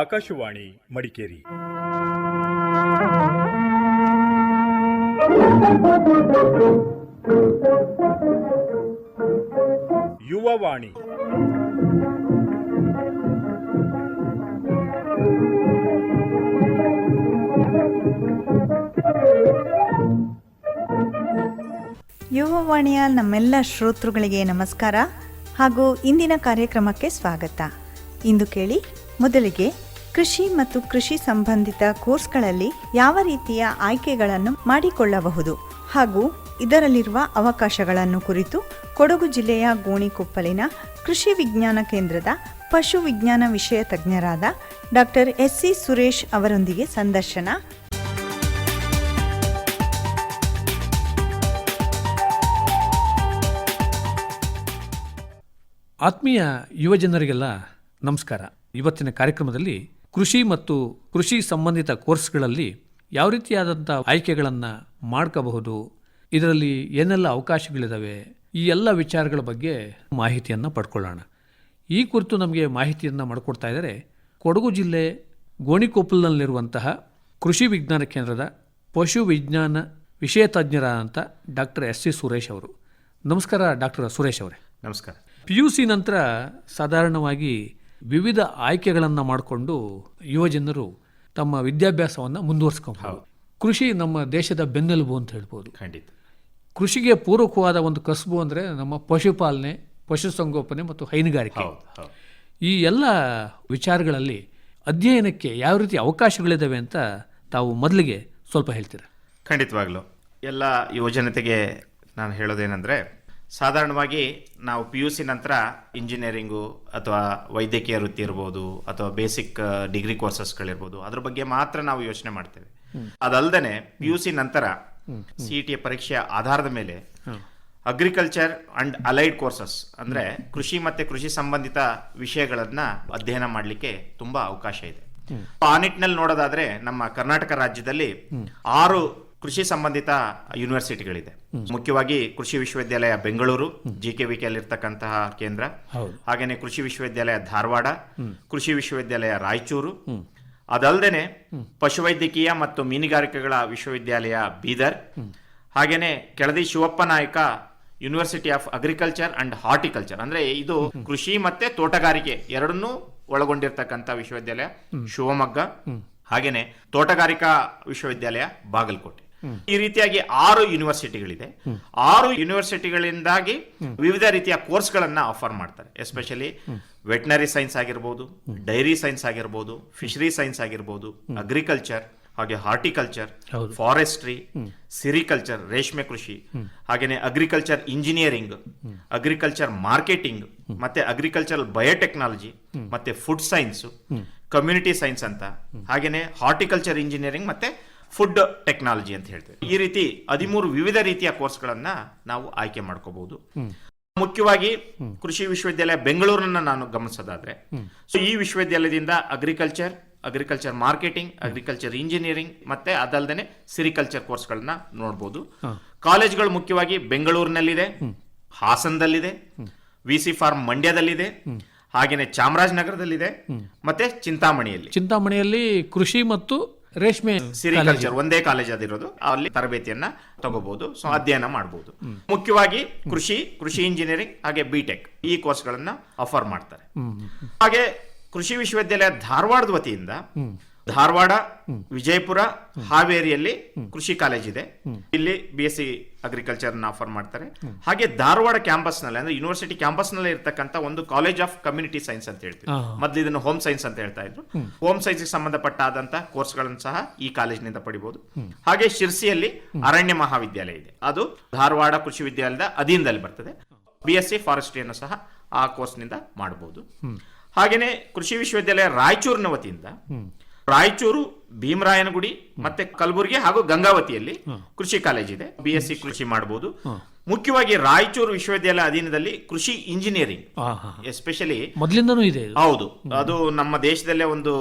ಆಕಾಶವಾಣಿ ಮಡಿಕೇರಿ. ಯುವವಾಣಿ. ಯುವವಾಣಿಯ ನಮ್ಮೆಲ್ಲ ಶ್ರೋತೃಗಳಿಗೆ ನಮಸ್ಕಾರ ಹಾಗೂ ಇಂದಿನ ಕಾರ್ಯಕ್ರಮಕ್ಕೆ ಸ್ವಾಗತ. ಇಂದು ಕೇಳಿ ಮೊದಲಿಗೆ ಕೃಷಿ ಮತ್ತು ಕೃಷಿ ಸಂಬಂಧಿತ ಕೋರ್ಸ್ಗಳಲ್ಲಿ ಯಾವ ರೀತಿಯ ಆಯ್ಕೆಗಳನ್ನು ಮಾಡಿಕೊಳ್ಳಬಹುದು ಹಾಗೂ ಇದರಲ್ಲಿರುವ ಅವಕಾಶಗಳನ್ನು ಕುರಿತು ಕೊಡಗು ಜಿಲ್ಲೆಯ ಗೋಣಿಕೊಪ್ಪಲಿನ ಕೃಷಿ ವಿಜ್ಞಾನ ಕೇಂದ್ರದ ಪಶು ವಿಜ್ಞಾನ ವಿಷಯ ತಜ್ಞರಾದ ಡಾಕ್ಟರ್ ಎಸ್ ಸಿ ಸುರೇಶ್ ಅವರೊಂದಿಗೆ ಸಂದರ್ಶನ. ಆತ್ಮೀಯ ಯುವಜನರಿಗೆಲ್ಲ ನಮಸ್ಕಾರ. ಇವತ್ತಿನ ಕಾರ್ಯಕ್ರಮದಲ್ಲಿ ಕೃಷಿ ಮತ್ತು ಕೃಷಿ ಸಂಬಂಧಿತ ಕೋರ್ಸ್ಗಳಲ್ಲಿ ಯಾವ ರೀತಿಯಾದಂಥ ಆಯ್ಕೆಗಳನ್ನು ಮಾಡ್ಕೋಬಹುದು ಇದರಲ್ಲಿ ಏನೆಲ್ಲ ಅವಕಾಶಗಳಿದ್ದಾವೆ ಈ ಎಲ್ಲ ವಿಚಾರಗಳ ಬಗ್ಗೆ ಮಾಹಿತಿಯನ್ನು ಪಡ್ಕೊಳ್ಳೋಣ. ಈ ಕುರಿತು ನಮಗೆ ಮಾಹಿತಿಯನ್ನು ಮಾಡಿಕೊಡ್ತಾ ಇದ್ದಾರೆ ಕೊಡಗು ಜಿಲ್ಲೆ ಗೋಣಿಕೊಪ್ಪಲ್ನಲ್ಲಿರುವಂತಹ ಕೃಷಿ ವಿಜ್ಞಾನ ಕೇಂದ್ರದ ಪಶು ವಿಜ್ಞಾನ ವಿಷಯ ತಜ್ಞರಾದಂಥ ಡಾಕ್ಟರ್ ಎಸ್ ಸಿ ಸುರೇಶ್ ಅವರು. ನಮಸ್ಕಾರ ಡಾಕ್ಟರ್ ಸುರೇಶ್ ಅವರೇ. ನಮಸ್ಕಾರ. ಪಿ ಯು ಸಿ ನಂತರ ಸಾಧಾರಣವಾಗಿ ವಿವಿಧ ಆಯ್ಕೆಗಳನ್ನು ಮಾಡಿಕೊಂಡು ಯುವಜನರು ತಮ್ಮ ವಿದ್ಯಾಭ್ಯಾಸವನ್ನು ಮುಂದುವರಿಸ್ಕೊಬಹುದು. ಕೃಷಿ ನಮ್ಮ ದೇಶದ ಬೆನ್ನೆಲುಬು ಅಂತ ಹೇಳ್ಬೋದು. ಖಂಡಿತ. ಕೃಷಿಗೆ ಪೂರಕವಾದ ಒಂದು ಕಸಬು ಅಂದರೆ ನಮ್ಮ ಪಶುಪಾಲನೆ ಪಶುಸಂಗೋಪನೆ ಮತ್ತು ಹೈನುಗಾರಿಕೆ. ಈ ಎಲ್ಲ ವಿಚಾರಗಳಲ್ಲಿ ಅಧ್ಯಯನಕ್ಕೆ ಯಾವ ರೀತಿ ಅವಕಾಶಗಳಿದ್ದಾವೆ ಅಂತ ತಾವು ಮೊದಲಿಗೆ ಸ್ವಲ್ಪ ಹೇಳ್ತೀರಾ? ಖಂಡಿತವಾಗ್ಲು. ಎಲ್ಲ ಯುವಜನತೆಗೆ ನಾನು ಹೇಳೋದೇನೆಂದರೆ ಸಾಧಾರಣವಾಗಿ ನಾವು ಪಿ ಯು ಸಿ ನಂತರ ಇಂಜಿನಿಯರಿಂಗು ಅಥವಾ ವೈದ್ಯಕೀಯ ವೃತ್ತಿ ಇರ್ಬೋದು ಅಥವಾ ಬೇಸಿಕ್ ಡಿಗ್ರಿ ಕೋರ್ಸಸ್ಗಳಿರ್ಬೋದು ಅದ್ರ ಬಗ್ಗೆ ಮಾತ್ರ ನಾವು ಯೋಚನೆ ಮಾಡ್ತೇವೆ. ಅದಲ್ಲದೆ ಪಿ ಯು ಸಿ ನಂತರ ಸಿ ಟಿಯ ಪರೀಕ್ಷೆಯ ಆಧಾರದ ಮೇಲೆ ಅಗ್ರಿಕಲ್ಚರ್ ಅಂಡ್ ಅಲೈಡ್ ಕೋರ್ಸಸ್ ಅಂದ್ರೆ ಕೃಷಿ ಮತ್ತೆ ಕೃಷಿ ಸಂಬಂಧಿತ ವಿಷಯಗಳನ್ನ ಅಧ್ಯಯನ ಮಾಡಲಿಕ್ಕೆ ತುಂಬಾ ಅವಕಾಶ ಇದೆ. ಆ ನಿಟ್ಟಿನಲ್ಲಿ ನೋಡೋದಾದ್ರೆ ನಮ್ಮ ಕರ್ನಾಟಕ ರಾಜ್ಯದಲ್ಲಿ ಆರು ಕೃಷಿ ಸಂಬಂಧಿತ ಯೂನಿವರ್ಸಿಟಿಗಳಿದೆ. ಮುಖ್ಯವಾಗಿ ಕೃಷಿ ವಿಶ್ವವಿದ್ಯಾಲಯ ಬೆಂಗಳೂರು ಜಿ ಕೆ ವಿ ಇರ್ತಕ್ಕಂತಹ ಕೇಂದ್ರ ಹಾಗೇನೆ ಕೃಷಿ ವಿಶ್ವವಿದ್ಯಾಲಯ ಧಾರವಾಡ ಕೃಷಿ ವಿಶ್ವವಿದ್ಯಾಲಯ ರಾಯಚೂರು. ಅದಲ್ಲದೆ ಪಶುವೈದ್ಯಕೀಯ ಮತ್ತು ಮೀನುಗಾರಿಕೆಗಳ ವಿಶ್ವವಿದ್ಯಾಲಯ ಬೀದರ್. ಹಾಗೇನೆ Keladi Shivappa Nayaka university of agriculture and horticulture. ಅಂದ್ರೆ ಇದು ಕೃಷಿ ಮತ್ತೆ ತೋಟಗಾರಿಕೆ ಎರಡನ್ನೂ ಒಳಗೊಂಡಿರ್ತಕ್ಕಂಥ ವಿಶ್ವವಿದ್ಯಾಲಯ. ಶಿವಮೊಗ್ಗ. ಹಾಗೇನೆ ತೋಟಗಾರಿಕಾ ವಿಶ್ವವಿದ್ಯಾಲಯ ಬಾಗಲಕೋಟೆ. ಈ ರೀತಿಯಾಗಿ ಆರು ಯೂನಿವರ್ಸಿಟಿಗಳಿದೆ. ಆರು ಯೂನಿವರ್ಸಿಟಿಗಳಿಂದಾಗಿ ವಿವಿಧ ರೀತಿಯ ಕೋರ್ಸ್ಗಳನ್ನ ಆಫರ್ ಮಾಡ್ತಾರೆ. ಎಸ್ಪೆಷಲಿ ವೆಟ್ನರಿ ಸೈನ್ಸ್ ಆಗಿರ್ಬೋದು ಡೈರಿ ಸೈನ್ಸ್ ಆಗಿರ್ಬೋದು ಫಿಶರಿ ಸೈನ್ಸ್ ಆಗಿರ್ಬೋದು ಅಗ್ರಿಕಲ್ಚರ್ ಹಾಗೆ ಹಾರ್ಟಿಕಲ್ಚರ್ ಫಾರೆಸ್ಟ್ರಿ ಸಿರಿಕಲ್ಚರ್ ರೇಷ್ಮೆ ಕೃಷಿ ಹಾಗೇನೆ ಅಗ್ರಿಕಲ್ಚರ್ ಇಂಜಿನಿಯರಿಂಗ್ ಅಗ್ರಿಕಲ್ಚರ್ ಮಾರ್ಕೆಟಿಂಗ್ ಮತ್ತೆ ಅಗ್ರಿಕಲ್ಚರ್ ಬಯೋಟೆಕ್ನಾಲಜಿ ಮತ್ತೆ ಫುಡ್ ಸೈನ್ಸ್ ಕಮ್ಯುನಿಟಿ ಸೈನ್ಸ್ ಅಂತ. ಹಾಗೇನೆ ಹಾರ್ಟಿಕಲ್ಚರ್ ಇಂಜಿನಿಯರಿಂಗ್ ಮತ್ತೆ ಫುಡ್ ಟೆಕ್ನಾಲಜಿ ಅಂತ ಹೇಳ್ತೇವೆ. ಈ ರೀತಿ ಹದಿಮೂರು ವಿವಿಧ ರೀತಿಯ ಕೋರ್ಸ್ಗಳನ್ನ ನಾವು ಆಯ್ಕೆ ಮಾಡ್ಕೋಬಹುದು. ಮುಖ್ಯವಾಗಿ ಕೃಷಿ ವಿಶ್ವವಿದ್ಯಾಲಯ ಬೆಂಗಳೂರನ್ನ ನಾನು ಗಮನಿಸೋದಾದ್ರೆ ಸೊ ಈ ವಿಶ್ವವಿದ್ಯಾಲಯದಿಂದ agriculture agriculture marketing agriculture engineering ಮತ್ತೆ ಅದಲ್ಲದೆ ಸಿರಿಕಲ್ಚರ್ ಕೋರ್ಸ್ಗಳನ್ನ ನೋಡಬಹುದು ಕಾಲೇಜ್ಗಳು ಮುಖ್ಯವಾಗಿ ಬೆಂಗಳೂರಿನಲ್ಲಿದೆ ಹಾಸನದಲ್ಲಿದೆ ವಿ ಸಿ ಫಾರ್ಮ್ ಮಂಡ್ಯದಲ್ಲಿದೆ ಹಾಗೇನೆ ಚಾಮರಾಜನಗರದಲ್ಲಿದೆ ಮತ್ತೆ ಚಿಂತಾಮಣಿಯಲ್ಲಿ. ಚಿಂತಾಮಣಿಯಲ್ಲಿ ಕೃಷಿ ಮತ್ತು ರೇಷ್ಮೆ ಸಿರಿಕಲ್ಚರ್ ಒಂದೇ ಕಾಲೇಜ್ ಅದಿರೋದು ಅಲ್ಲಿ ತರಬೇತಿಯನ್ನ ತಗೋಬಹುದು ಸೊ ಅಧ್ಯಯನ ಮಾಡಬಹುದು ಮುಖ್ಯವಾಗಿ ಕೃಷಿ ಕೃಷಿ ಇಂಜಿನಿಯರಿಂಗ್ ಹಾಗೆ ಬಿಟೆಕ್ ಈ ಕೋರ್ಸ್ಗಳನ್ನ ಆಫರ್ ಮಾಡ್ತಾರೆ. ಹಾಗೆ ಕೃಷಿ ವಿಶ್ವವಿದ್ಯಾಲಯ ಧಾರವಾಡದ ವತಿಯಿಂದ ಧಾರವಾಡ ವಿಜಯಪುರ ಹಾವೇರಿಯಲ್ಲಿ ಕೃಷಿ ಕಾಲೇಜ್ ಇದೆ. ಇಲ್ಲಿ B S C agriculture offer ಮಾಡ್ತಾರೆ. ಹಾಗೆ ಧಾರವಾಡ ಕ್ಯಾಂಪಸ್ನಲ್ಲಿ ಅಂದ್ರೆ ಯೂನಿವರ್ಸಿಟಿ ಕ್ಯಾಂಪಸ್ನಲ್ಲಿ ಇರತಕ್ಕಂತ ಒಂದು ಕಾಲೇಜ್ ಆಫ್ ಕಮ್ಯುನಿಟಿ ಸೈನ್ಸ್ ಅಂತ ಹೇಳ್ತೀವಿ. ಮೊದಲು ಇದನ್ನು ಹೋಮ್ ಸೈನ್ಸ್ ಅಂತ ಹೇಳ್ತಾ ಇದ್ರು. ಹೋಮ್. ಸೈನ್ಸ್ ಸಂಬಂಧಪಟ್ಟಾದಂತ ಕೋರ್ಸ್ಗಳನ್ನು ಸಹ ಈ ಕಾಲೇಜಿನಿಂದ ಪಡಿಬಹುದು ಹಾಗೆ ಶಿರ್ಸಿಯಲ್ಲಿ ಅರಣ್ಯ ಮಹಾವಿದ್ಯಾಲಯ ಇದೆ. ಅದು ಧಾರವಾಡ ಕೃಷಿ ವಿದ್ಯಾಲಯದ ಅಧೀನದಲ್ಲಿ ಬರ್ತದೆ. ಬಿ ಎಸ್ ಸಿ ಫಾರೆಸ್ಟ್ರಿಯನ್ನು ಸಹ ಆ ಕೋರ್ಸ್ನಿಂದ ಮಾಡಬಹುದು ಹಾಗೇನೆ ಕೃಷಿ ವಿಶ್ವವಿದ್ಯಾಲಯ ರಾಯಚೂರಿನ ವತಿಯಿಂದ ರಾಯಚೂರು ಭೀಮರಾಯನಗುಡಿ ಮತ್ತೆ ಕಲಬುರಗಿ ಹಾಗೂ ಗಂಗಾವತಿಯಲ್ಲಿ ಕೃಷಿ ಕಾಲೇಜ್ ಇದೆ. ಬಿ ಎಸ್ ಸಿ ಕೃಷಿ ಮಾಡಬಹುದು ಮುಖ್ಯವಾಗಿ ರಾಯಚೂರು ವಿಶ್ವವಿದ್ಯಾಲಯ ಅಧೀನದಲ್ಲಿ ಕೃಷಿ ಇಂಜಿನಿಯರಿಂಗ್ ಎಸ್ಪೆಷಲಿ ಮೊದಲಿಂದನೂ ಇದೆ ಹೌದು. ಅದು ನಮ್ಮ ದೇಶದಲ್ಲೇ ಒಂದು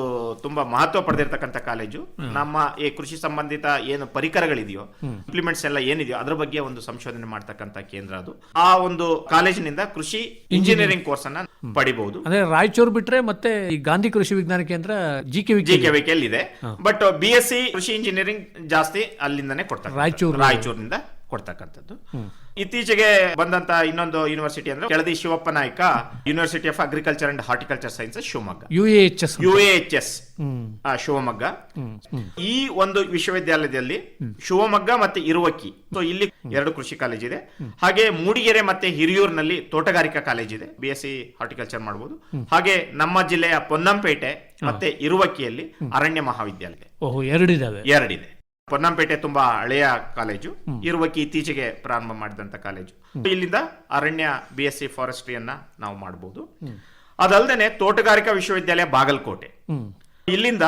ತುಂಬಾ ಮಹತ್ವ ಪಡೆದಿರ್ತಕ್ಕಂಥ ಕಾಲೇಜು. ನಮ್ಮ ಈ ಕೃಷಿ ಸಂಬಂಧಿತ ಏನು ಪರಿಕರಗಳಿದೆಯೋ ಇಂಪ್ಲಿಮೆಂಟ್ಸ್ ಎಲ್ಲ ಏನಿದೆಯೋ ಅದ್ರ ಬಗ್ಗೆ ಒಂದು ಸಂಶೋಧನೆ ಮಾಡ್ತಕ್ಕಂಥ ಕೇಂದ್ರ ಅದು. ಆ ಒಂದು ಕಾಲೇಜಿನಿಂದ ಕೃಷಿ ಇಂಜಿನಿಯರಿಂಗ್. ಕೋರ್ಸ್ ಅನ್ನ ಪಡಿಬಹುದು. ಅಂದ್ರೆ ರಾಯಚೂರು ಬಿಟ್ರೆ ಮತ್ತೆ ಈ Gandhi Krishi Vignana Kendra G K G K ಇದೆ. ಬಟ್ ಬಿ ಎಸ್ ಸಿ ಕೃಷಿ ಇಂಜಿನಿಯರಿಂಗ್ ಜಾಸ್ತಿ ಅಲ್ಲಿಂದನೇ ಕೊಡ್ತಾರೆ. ರಾಯಚೂರು. ರಾಯಚೂರಿನಿಂದ ಕೊಡ್ತಕ್ಕಂಥದ್ದು. ಇತ್ತೀಚೆಗೆ ಬಂದಂತ ಇನ್ನೊಂದು ಯೂನಿವರ್ಸಿಟಿ ಅಂದ್ರೆ Keladi Shivappa Nayaka university of agriculture and horticulture science Shivamogga. U H S U H S Shivamogga. ಈ ಒಂದು ವಿಶ್ವವಿದ್ಯಾಲಯದಲ್ಲಿ ಶಿವಮೊಗ್ಗ ಮತ್ತೆ ಇರುವಕ್ಕಿ. ಸೊ ಇಲ್ಲಿ ಎರಡು ಕೃಷಿ ಕಾಲೇಜ್ ಇದೆ. ಹಾಗೆ ಮೂಡಿಗೆರೆ ಮತ್ತೆ ಹಿರಿಯೂರಿನಲ್ಲಿ ತೋಟಗಾರಿಕಾ ಕಾಲೇಜ್ ಇದೆ. ಬಿ ಎಸ್ ಸಿ ಹಾರ್ಟಿಕಲ್ಚರ್ ಮಾಡಬಹುದು ಹಾಗೆ ನಮ್ಮ ಜಿಲ್ಲೆಯ ಪೊನ್ನಂಪೇಟೆ ಮತ್ತೆ ಇರುವಕ್ಕಿಯಲ್ಲಿ ಅರಣ್ಯ ಮಹಾವಿದ್ಯಾಲಯ ಓಹೋ ಎರಡಿದಾವೆ. ಎರಡಿದೆ. ಪೊನ್ನಂಪೇಟೆ ತುಂಬಾ ಹಳೆಯ ಕಾಲೇಜು. ಇರುವಕ್ಕೆ ಇತ್ತೀಚೆಗೆ ಪ್ರಾರಂಭ ಮಾಡಿದಂತ ಕಾಲೇಜು. ಇಲ್ಲಿಂದ ಅರಣ್ಯ ಬಿ ಎಸ್ ಸಿ ಫಾರೆಸ್ಟ್ರಿಯನ್ನ ನಾವು ಮಾಡಬಹುದು ಅದಲ್ಲದೆ ತೋಟಗಾರಿಕಾ ವಿಶ್ವವಿದ್ಯಾಲಯ ಬಾಗಲಕೋಟೆ. ಇಲ್ಲಿಂದ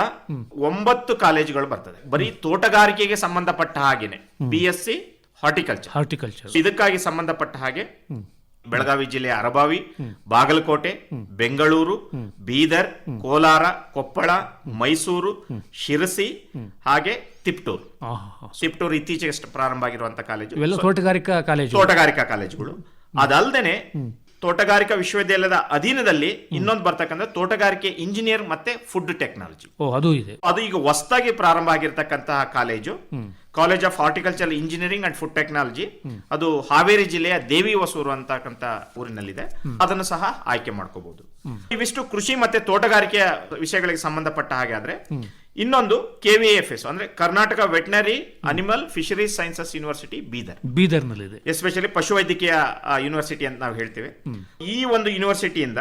ಒಂಬತ್ತು ಕಾಲೇಜುಗಳು ಬರ್ತದೆ. ಬರೀ ತೋಟಗಾರಿಕೆಗೆ ಸಂಬಂಧಪಟ್ಟ ಹಾಗೆನೆ. B S C horticulture horticulture ಇದಕ್ಕಾಗಿ ಸಂಬಂಧಪಟ್ಟ ಹಾಗೆ ಬೆಳಗಾವಿ ಜಿಲ್ಲೆಯ ಅರಬಾವಿ ಬಾಗಲಕೋಟೆ ಬೆಂಗಳೂರು ಬೀದರ್ ಕೋಲಾರ ಕೊಪ್ಪಳ ಮೈಸೂರು ಶಿರಸಿ ಹಾಗೆ ತಿಪ್ಟೂರು. ತಿಪ್ಟೂರು ಇತ್ತೀಚೆಗೆ ಪ್ರಾರಂಭ ಆಗಿರುವಂತಹ ಕಾಲೇಜು. ತೋಟಗಾರಿಕಾ ಕಾಲೇಜು. ತೋಟಗಾರಿಕಾ ಕಾಲೇಜುಗಳು. ಅದಲ್ಲದೆ ತೋಟಗಾರಿಕಾ ವಿಶ್ವವಿದ್ಯಾಲಯದ ಅಧೀನದಲ್ಲಿ ಇನ್ನೊಂದು ಬರ್ತಕ್ಕಂಥ ತೋಟಗಾರಿಕೆ ಇಂಜಿನಿಯರ್ ಮತ್ತೆ ಫುಡ್ ಟೆಕ್ನಾಲಜಿ. ಅದು ಇದೆ. ಅದು ಈಗ ಹೊಸದಾಗಿ ಪ್ರಾರಂಭ ಆಗಿರ್ತಕ್ಕಂತಹ college. College of horticulture engineering and food technology ಅದು ಹಾವೇರಿ ಜಿಲ್ಲೆಯ ದೇವಿ ಹೊಸೂರು ಅಂತಕ್ಕಂಥ ಊರಿನಲ್ಲಿದೆ. ಅದನ್ನು ಸಹ ಆಯ್ಕೆ ಮಾಡ್ಕೋಬಹುದು. ಇವಿಷ್ಟು ಕೃಷಿ ಮತ್ತೆ ತೋಟಗಾರಿಕೆಯ ವಿಷಯಗಳಿಗೆ ಸಂಬಂಧಪಟ್ಟ ಹಾಗೆ ಆದ್ರೆ ಇನ್ನೊಂದು ಕೆವಿಎಫ್ ಎಸ್ ಅಂದ್ರೆ Karnataka veterinary animal fisheries sciences university Bidar. ಬೀದರ್ನಲ್ಲಿದೆ. Especially ಪಶುವೈದ್ಯಕೀಯ ಯೂನಿವರ್ಸಿಟಿ ಅಂತ ನಾವು ಹೇಳ್ತೇವೆ. ಈ ಒಂದು ಯೂನಿವರ್ಸಿಟಿಯಿಂದ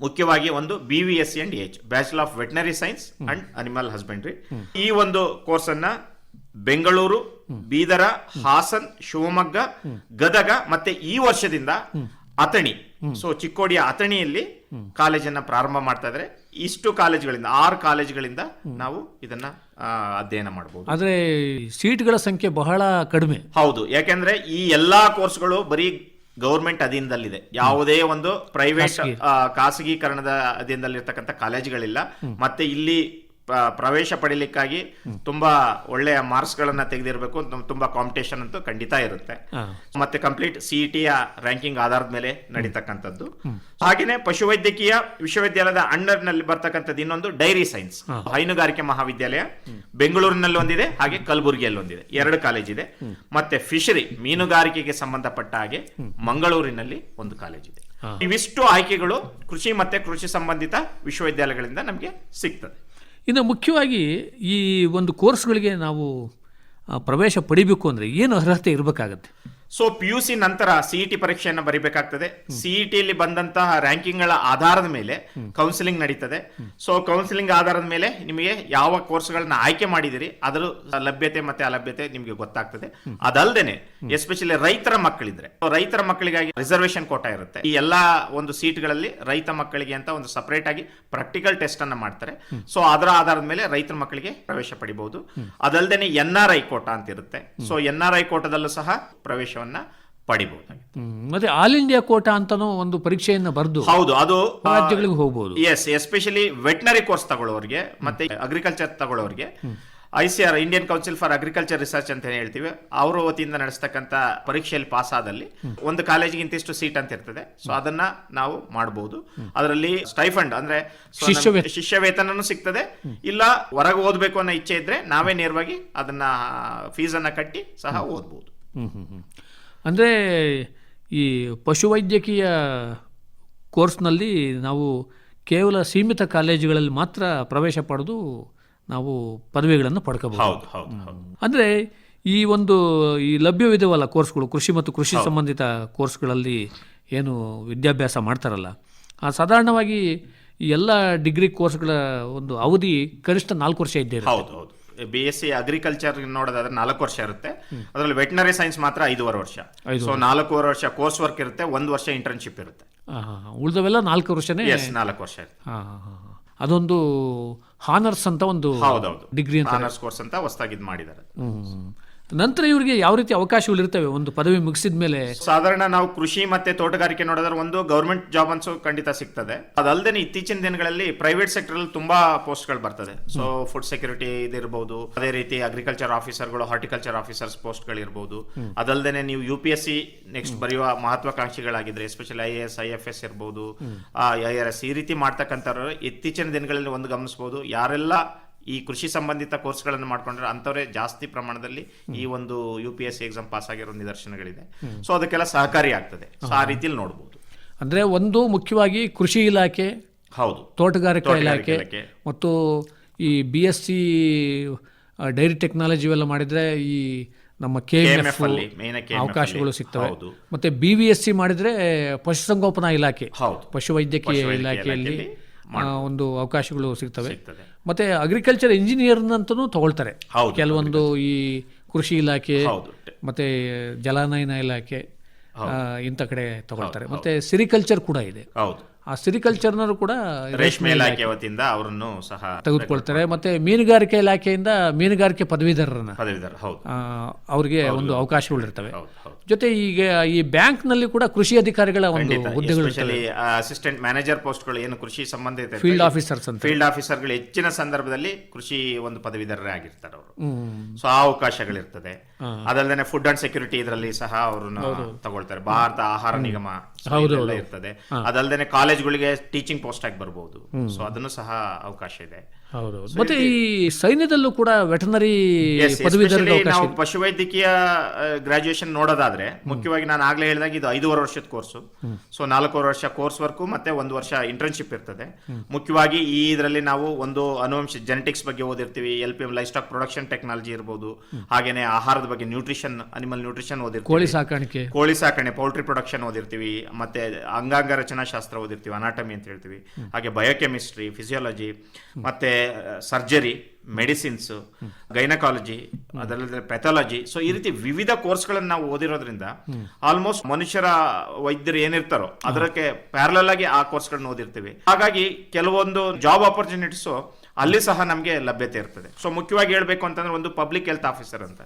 ಮುಖ್ಯವಾಗಿ ಒಂದು B V S C and H bachelor of veterinary science and animal husbandry ಈ ಒಂದು ಕೋರ್ಸ್ ಅನ್ನ ಬೆಂಗಳೂರು ಬೀದರ ಹಾಸನ್ ಶಿವಮೊಗ್ಗ ಗದಗ ಮತ್ತೆ ಈ ವರ್ಷದಿಂದ ಅಥಣಿ. ಸೊ ಚಿಕ್ಕೋಡಿಯ ಅಥಣಿಯಲ್ಲಿ ಕಾಲೇಜನ್ನ ಪ್ರಾರಂಭ ಮಾಡ್ತಾ ಇದ್ರೆ. ಇಷ್ಟು ಕಾಲೇಜುಗಳಿಂದ ಆರು ಕಾಲೇಜುಗಳಿಂದ ನಾವು ಇದನ್ನ ಅಧ್ಯಯನ ಮಾಡಬಹುದು ಆದ್ರೆ ಸೀಟ್ಗಳ ಸಂಖ್ಯೆ ಬಹಳ ಕಡಿಮೆ. ಹೌದು. ಯಾಕೆಂದ್ರೆ ಈ ಎಲ್ಲಾ ಕೋರ್ಸ್ಗಳು ಬರೀ ಗೌರ್ಮೆಂಟ್ ಅಧೀನದಲ್ಲಿದೆ. ಯಾವುದೇ ಒಂದು ಪ್ರೈವೇಟ್ ಖಾಸಗೀಕರಣದ ಅಧೀನದಲ್ಲಿರ್ತಕ್ಕಂಥ ಕಾಲೇಜುಗಳಿಲ್ಲ. ಮತ್ತೆ ಇಲ್ಲಿ ಪ್ರವೇಶ ಪಡೀಲಿಕ್ಕಾಗಿ ತುಂಬಾ ಒಳ್ಳೆಯ ಮಾರ್ಕ್ಸ್ ಗಳನ್ನ ತೆಗೆದಿರಬೇಕು ತುಂಬಾ ಕಾಂಪಿಟೇಷನ್ ಅಂತೂ ಖಂಡಿತ ಇರುತ್ತೆ. ಮತ್ತೆ ಕಂಪ್ಲೀಟ್ ಸಿಇಟಿಯ ರ್ಯಾಂಕಿಂಗ್ ಆಧಾರದ ಮೇಲೆ ನಡೀತಕ್ಕಂಥದ್ದು. ಹಾಗೇನೆ ಪಶುವೈದ್ಯಕೀಯ ವಿಶ್ವವಿದ್ಯಾಲಯದ ಅಂಡರ್ನಲ್ಲಿ ಬರ್ತಕ್ಕಂಥದ್ದು ಇನ್ನೊಂದು ಡೈರಿ ಸೈನ್ಸ್. ಹೈನುಗಾರಿಕೆ ಮಹಾವಿದ್ಯಾಲಯ ಬೆಂಗಳೂರಿನಲ್ಲಿ ಒಂದಿದೆ ಹಾಗೆ ಕಲಬುರಗಿಯಲ್ಲಿ ಒಂದಿದೆ. ಎರಡು ಕಾಲೇಜ್ ಇದೆ. ಮತ್ತೆ ಫಿಶರಿ ಮೀನುಗಾರಿಕೆಗೆ ಸಂಬಂಧಪಟ್ಟ ಹಾಗೆ ಮಂಗಳೂರಿನಲ್ಲಿ ಒಂದು ಕಾಲೇಜ್ ಇದೆ. ಇವಿಷ್ಟು ಆಯ್ಕೆಗಳು ಕೃಷಿ ಮತ್ತೆ ಕೃಷಿ ಸಂಬಂಧಿತ ವಿಶ್ವವಿದ್ಯಾಲಯಗಳಿಂದ ನಮಗೆ ಸಿಗ್ತದೆ. ಇನ್ನು ಮುಖ್ಯವಾಗಿ ಈ ಒಂದು ಕೋರ್ಸ್ಗಳಿಗೆ ನಾವು ಪ್ರವೇಶ ಪಡಿಬೇಕು ಅಂದರೆ ಏನು ಅರ್ಹತೆ ಇರಬೇಕಾಗತ್ತೆ? ಸೊ ಪಿ ಯು ಸಿ ನಂತರ ಸಿಇಟಿ ಪರೀಕ್ಷೆಯನ್ನು ಬರೀಬೇಕಾಗ್ತದೆ. ಸಿಇಟಿಯಲ್ಲಿ ಬಂದಂತಹ ರ್ಯಾಂಕಿಂಗ್ಗಳ ಆಧಾರದ ಮೇಲೆ ಕೌನ್ಸಿಲಿಂಗ್ ನಡೀತದೆ. ಸೊ ಕೌನ್ಸಿಲಿಂಗ್ ಆಧಾರದ ಮೇಲೆ ನಿಮಗೆ ಯಾವ ಕೋರ್ಸ್ಗಳನ್ನ ಆಯ್ಕೆ ಮಾಡಿದಿರಿ ಅದರ ಲಭ್ಯತೆ ಮತ್ತೆ ಅಲಭ್ಯತೆ ನಿಮಗೆ ಗೊತ್ತಾಗ್ತದೆ. ಅದಲ್ಲದೆ ಎಸ್ಪೆಷಲಿ ರೈತರ ಮಕ್ಕಳಿದ್ರೆ ರೈತರ ಮಕ್ಕಳಿಗಾಗಿ ರಿಸರ್ವೇಶನ್ ಕೋಟಾ ಇರುತ್ತೆ. ಈ ಎಲ್ಲಾ ಒಂದು ಸೀಟ್ಗಳಲ್ಲಿ ರೈತ ಮಕ್ಕಳಿಗೆ ಅಂತ ಒಂದು ಸಪರೇಟ್ ಆಗಿ ಪ್ರಾಕ್ಟಿಕಲ್ ಟೆಸ್ಟ್ ಅನ್ನ ಮಾಡ್ತಾರೆ. ಸೊ ಅದರ ಆಧಾರದ ಮೇಲೆ ರೈತರ ಮಕ್ಕಳಿಗೆ ಪ್ರವೇಶ ಪಡಿಬಹುದು. ಅದಲ್ಲದೆ ಎನ್ ಆರ್ ಐ ಕೋಟಾ ಅಂತ ಇರುತ್ತೆ. ಸೊ ಎನ್ ಆರ್ ಐ ಕೋಟದಲ್ಲೂ ಸಹ ಪ್ರವೇಶವನ್ನ ಪಡಿಬಹುದಾಗಿದೆ ಪಡಿಬಹುದು. ಮತ್ತೆ ಆಲ್ ಇಂಡಿಯಾ ಕೋಟಾ ಅಂತನೂ ಒಂದು ಪರೀಕ್ಷೆಯನ್ನು ಬರೆದು ಹೌದು ಅದು ರಾಜ್ಯಗಳಿಗೆ ಹೋಗಬಹುದು ಎಸ್ ಎಸ್ಪೆಷಲಿ ವೆಟನರಿ ಕೋರ್ಸ್ ತಗೊಳ್ಳೋರಿಗೆ ಮತ್ತೆ agriculture ತಗೊಳ್ಳೋರಿಗೆ. I C R Indian council for agriculture research ಅಂತ ಹೇಳ್ತೀವಿ. ಅವರ ವತಿಯಿಂದ ನಡೆಸ್ತಕ್ಕಂಥ ಪರೀಕ್ಷೆಯಲ್ಲಿ ಪಾಸ್ ಆದಲ್ಲಿ ಒಂದು ಕಾಲೇಜಿಗೆ ಇಂತಿಷ್ಟು ಸೀಟ್ ಅಂತ ಇರ್ತದೆ. ಸೊ ಅದನ್ನ ನಾವು ಮಾಡಬಹುದು ಅದರಲ್ಲಿ ಸ್ಟೈಫಂಡ್ ಅಂದ್ರೆ ಶಿಷ್ಯ ವೇತನನೂ ಸಿಗ್ತದೆ. ಇಲ್ಲ ಹೊರಗೆ ಓದ್ಬೇಕು ಅನ್ನೋ ಇಚ್ಛೆ ಇದ್ರೆ ನಾವೇ ನೇರವಾಗಿ ಅದನ್ನ ಫೀಸ್ ಅನ್ನ ಕಟ್ಟಿ ಸಹ ಹ್ಮ್. ಅಂದ್ರೆ ಈ ಪಶುವೈದ್ಯಕೀಯ ಕೋರ್ಸ್ನಲ್ಲಿ ನಾವು ಕೇವಲ ಸೀಮಿತ ಕಾಲೇಜುಗಳಲ್ಲಿ ಮಾತ್ರ ಪ್ರವೇಶ ಪಡೆದು ನಾವು ಪದವಿಗಳನ್ನು ಪಡ್ಕೋಬಹುದು. ಹೌದು ಹೌದು ಹೌದು. ಅಂದರೆ ಈ ಒಂದು ಈ ಲಭ್ಯವಿದವಲ್ಲ ಕೋರ್ಸ್ಗಳು ಕೃಷಿ ಮತ್ತು ಕೃಷಿ ಸಂಬಂಧಿತ ಕೋರ್ಸ್ಗಳಲ್ಲಿ ಏನು ವಿದ್ಯಾಭ್ಯಾಸ ಮಾಡ್ತಾರಲ್ಲ ಆ ಸಾಧಾರಣವಾಗಿ ಎಲ್ಲ ಡಿಗ್ರಿ ಕೋರ್ಸ್ಗಳ ಒಂದು ಅವಧಿ ಕನಿಷ್ಠ ನಾಲ್ಕು ವರ್ಷ ಇದ್ದೇ ಇರುತ್ತೆ. ಹೌದು ಹೌದು. ಬಿ ಎಸ್ ಸಿ ಅಗ್ರಿಕಲ್ಚರ್ ನೋಡೋದಾದ್ರೆ ನಾಲ್ಕು ವರ್ಷ ಇರುತ್ತೆ. ಅದರಲ್ಲಿ ವೆಟನರಿ ಸೈನ್ಸ್ ಮಾತ್ರ ಐದೂವರೆ ವರ್ಷ. ಸೊ ನಾಲ್ಕೂವರೆ ವರ್ಷ ಕೋರ್ಸ್ ವರ್ಕ್ ಇರುತ್ತೆ ಒಂದು ವರ್ಷ ಇಂಟರ್ನ್ಶಿಪ್ ಇರುತ್ತೆ. ಉಳಿದವೆಲ್ಲ ನಾಲ್ಕು ವರ್ಷನೇ ಎಸ್ ನಾಲ್ಕು ವರ್ಷ ಇರುತ್ತೆ. ಅದೊಂದು ಹಾನರ್ಸ್ ಅಂತ ಒಂದು ಹೌದೌದು. ಡಿಗ್ರಿ ಅಂತ ಆನರ್ಸ್ ಕೋರ್ಸ್ ಅಂತ ಹೊಸದಾಗಿ ಇದು ಮಾಡಿದ್ದಾರೆ. ನಂತರ ಇವರಿಗೆ ಯಾವ ರೀತಿ ಅವಕಾಶಗಳು ಇರ್ತವೆ? ಒಂದು ಪದವಿ ಮುಗಿಸಿದ ಮೇಲೆ ಸಾಧಾರಣ ನಾವು ಕೃಷಿ ಮತ್ತೆ ತೋಟಗಾರಿಕೆ ನೋಡಿದ್ರೆ ಒಂದು ಗೌರ್ಮೆಂಟ್ ಜಾಬ್ ಅನ್ಸೋ ಖಂಡಿತ ಸಿಗ್ತದೆ. ಅದಲ್ಲದೆ ಇತ್ತೀಚಿನ ದಿನಗಳಲ್ಲಿ ಪ್ರೈವೇಟ್ ಸೆಕ್ಟರ್ ಅಲ್ಲಿ ತುಂಬಾ ಪೋಸ್ಟ್ಗಳು ಬರ್ತದೆ. ಸೊ ಫುಡ್ ಸೆಕ್ಯೂರಿಟಿ ಇದಿರಬಹುದು ಅದೇ ರೀತಿ ಅಗ್ರಿಕಲ್ಚರ್ ಆಫೀಸರ್ಗಳು ಹಾರ್ಟಿಕಲ್ಚರ್ ಆಫೀಸರ್ಸ್ ಇರಬಹುದು ಅದಲ್ಲದೆ ನೀವು U P S C next ಬರೆಯುವ ಮಹತ್ವಾಕಾಂಕ್ಷಿಗಳಾಗಿದ್ರೆ especially I S I F S ಇರ್ಬೋದು ಐ ಆರ್ ಎಸ್ ಈ ರೀತಿ ಮಾಡ್ತಕ್ಕಂಥವ್ರು ಇತ್ತೀಚಿನ ದಿನಗಳಲ್ಲಿ ಒಂದು ಗಮನಿಸಬಹುದು ಯಾರೆಲ್ಲ ಈ ಕೃಷಿ ಸಂಬಂಧಿತ ಕೋರ್ಸ್ಗಳನ್ನು ಮಾಡ್ಕೊಂಡ್ರೆ ಅಂಥವರೇ ಜಾಸ್ತಿ ಪ್ರಮಾಣದಲ್ಲಿ ಈ ಒಂದು U P S C exam pass ಆಗಿರೋ ನಿದರ್ಶನಗಳಿದೆ. ಸೊ ಅದಕ್ಕೆಲ್ಲ ಸಹಕಾರಿ ಆಗ್ತದೆ. ಸೊ ಆ ರೀತಿಯಲ್ಲಿ ನೋಡ್ಬೋದು. ಅಂದ್ರೆ ಒಂದು ಮುಖ್ಯವಾಗಿ ಕೃಷಿ ಇಲಾಖೆ ಹೌದು. ತೋಟಗಾರಿಕಾ ಇಲಾಖೆ. ಮತ್ತು ಈ B S C dairy technology ಇವೆಲ್ಲ ಮಾಡಿದ್ರೆ ಈ ನಮ್ಮ ಕೆ main ಅವಕಾಶಗಳು. ಸಿಗ್ತವೆ. ಮತ್ತೆ ಬಿ ವಿ ಎಸ್ ಸಿ ಮಾಡಿದ್ರೆ ಪಶುಸಂಗೋಪನಾ ಇಲಾಖೆ ಹೌದು. ಪಶುವೈದ್ಯಕೀಯ ಇಲಾಖೆಯಲ್ಲಿ ಒಂದು ಅವಕಾಶಗಳು ಸಿಗ್ತವೆ. ಮತ್ತೆ ಅಗ್ರಿಕಲ್ಚರ್ ಇಂಜಿನಿಯರ್ನಂತನೂ ತಗೊಳ್ತಾರೆ. ಹೌದು, ಕೆಲವೊಂದು ಈ ಕೃಷಿ ಇಲಾಖೆ ಮತ್ತೆ ಜಲಾನಯನ ಇಲಾಖೆ ಇಂಥ ಕಡೆ ತಗೊಳ್ತಾರೆ. ಮತ್ತೆ ಸಿರಿಕಲ್ಚರ್ ಕೂಡ ಇದೆ. ಹೌದು. ಆ ಸಿರಿಕಲ್ಚರ್ನರು ಕೂಡ ರೇಷ್ಮೆ ಇಲಾಖೆ ವತಿಯಿಂದ ಅವರನ್ನು ಸಹ ತೆಗೆದುಕೊಳ್ತಾರೆ. ಮತ್ತೆ ಮೀನುಗಾರಿಕೆ ಇಲಾಖೆಯಿಂದ ಮೀನುಗಾರಿಕೆ ಪದವೀಧರರನ್ನ ಪದವೀಧರ ಹೌದು. ಆ, ಅವ್ರಿಗೆ ಒಂದು ಅವಕಾಶಗಳು ಇರ್ತವೆ ಹೌದು ಹೌದು. ಜೊತೆ ಈಗ ಈ ಬ್ಯಾಂಕ್ನಲ್ಲಿ ಕೂಡ ಕೃಷಿ ಅಧಿಕಾರಿಗಳ ಒಂದು ಹುದ್ದೆಗಳು ಅಸಿಸ್ಟೆಂಟ್ ಮ್ಯಾನೇಜರ್ ಪೋಸ್ಟ್ಗಳು ಏನು ಕೃಷಿ ಸಂಬಂಧಿತ ಫೀಲ್ಡ್ ಆಫೀಸರ್ಸ್ ಅಂತ. ಫೀಲ್ಡ್ ಆಫೀಸರ್ಗಳು ಹೆಚ್ಚಿನ ಸಂದರ್ಭದಲ್ಲಿ ಕೃಷಿ ಒಂದು ಪದವೀಧರರೇ ಆಗಿರ್ತಾರೆ ಅವರು. ಸೊ ಆ ಅವಕಾಶಗಳಿರ್ತದೆ. ಅದಲ್ಲದೆ ಫುಡ್ ಅಂಡ್ ಸೆಕ್ಯೂರಿಟಿ ಇದರಲ್ಲಿ ಸಹ ಅವರನ್ನು ತಗೊಳ್ತಾರೆ. ಭಾರತ ಆಹಾರ ನಿಗಮ ಇರ್ತದೆ. ಅದಲ್ಲದೆ ಕಾಲೇಜ್ಗಳಿಗೆ ಟೀಚಿಂಗ್ ಪೋಸ್ಟ್ ಆಗಿ ಬರ್ಬೋದು. ಸೊ ಅದನ್ನು ಸಹ ಅವಕಾಶ ಇದೆ. ಹೌದು ಮತ್ತೆ ಈ ಸೈನ್ಯದಲ್ಲೂ ಕೂಡ ವೆಟನರಿ ನಾವು ಪಶುವೈದ್ಯಕೀಯ ಗ್ರಾಜುಯೇಷನ್ ನೋಡೋದಾದ್ರೆ ಮುಖ್ಯವಾಗಿ ನಾನು ಆಗ್ಲೇ ಹೇಳಿದಾಗ ಇದು ಐದೂವರೆ ವರ್ಷದ ಕೋರ್ಸು ಸೊ ನಾಲ್ಕೂವರೆ ವರ್ಷ ಕೋರ್ಸ್ ವರ್ಕು ಮತ್ತೆ ಒಂದು ವರ್ಷ ಇಂಟರ್ನ್ಶಿಪ್ ಇರ್ತದೆ. ಮುಖ್ಯವಾಗಿ ಈ ಇದರಲ್ಲಿ ನಾವು ಒಂದು ಅನುವಂಶ ಜೆನೆಟಿಕ್ಸ್ ಬಗ್ಗೆ ಓದಿರ್ತೀವಿ L P M livestock production technology ಇರ್ಬೋದು ಹಾಗೇನೆ ಆಹಾರದ ಬಗ್ಗೆ ನ್ಯೂಟ್ರಿಷನ್ ಅನಿಮಲ್ ನ್ಯೂಟ್ರಿಷನ್ ಓದಿರ್ತೀವಿ. ಕೋಳಿ ಸಾಕಾಣಿಕೆ. ಕೋಳಿ ಸಾಕಣೆ ಪೌಲ್ಟ್ರಿ ಪ್ರೊಡಕ್ಷನ್ ಓದಿರ್ತೀವಿ ಮತ್ತೆ ಅಂಗಾಂಗ ರಚನಾಶಾಸ್ತ್ರ ಓದಿರ್ತೀವಿ ಅನಾಟಮಿ ಅಂತ ಹೇಳ್ತೀವಿ. ಹಾಗೆ ಬಯೋಕೆಮಿಸ್ಟ್ರಿ ಫಿಸಿಯಾಲಜಿ ಮತ್ತೆ ಸರ್ಜರಿ, ಮೆಡಿಸಿನ್ಸ್, ಗೈನಕಾಲಜಿ ಅದಲ್ಲದೆ ಪೆಥಾಲಜಿ. ಸೊ ಈ ರೀತಿ ವಿವಿಧ ಕೋರ್ಸ್ಗಳನ್ನು ನಾವು ಓದಿರೋದ್ರಿಂದ ಆಲ್ಮೋಸ್ಟ್ ಮನುಷ್ಯರ ವೈದ್ಯರು ಏನಿರ್ತಾರೋ ಅದಕ್ಕೆ ಪ್ಯಾರಲಲ್ ಆಗಿ ಆ ಕೋರ್ಸ್ಗಳನ್ನ ಓದಿರ್ತೀವಿ. ಹಾಗಾಗಿ ಕೆಲವೊಂದು ಜಾಬ್ ಆಪರ್ಚುನಿಟೀಸ್ ಅಲ್ಲಿ ಸಹ ನಮಗೆ ಲಭ್ಯತೆ ಇರ್ತದೆ. ಸೊ ಮುಖ್ಯವಾಗಿ ಹೇಳ್ಬೇಕು ಅಂತಂದ್ರೆ ಒಂದು ಪಬ್ಲಿಕ್ ಹೆಲ್ತ್ ಆಫೀಸರ್ ಅಂತ.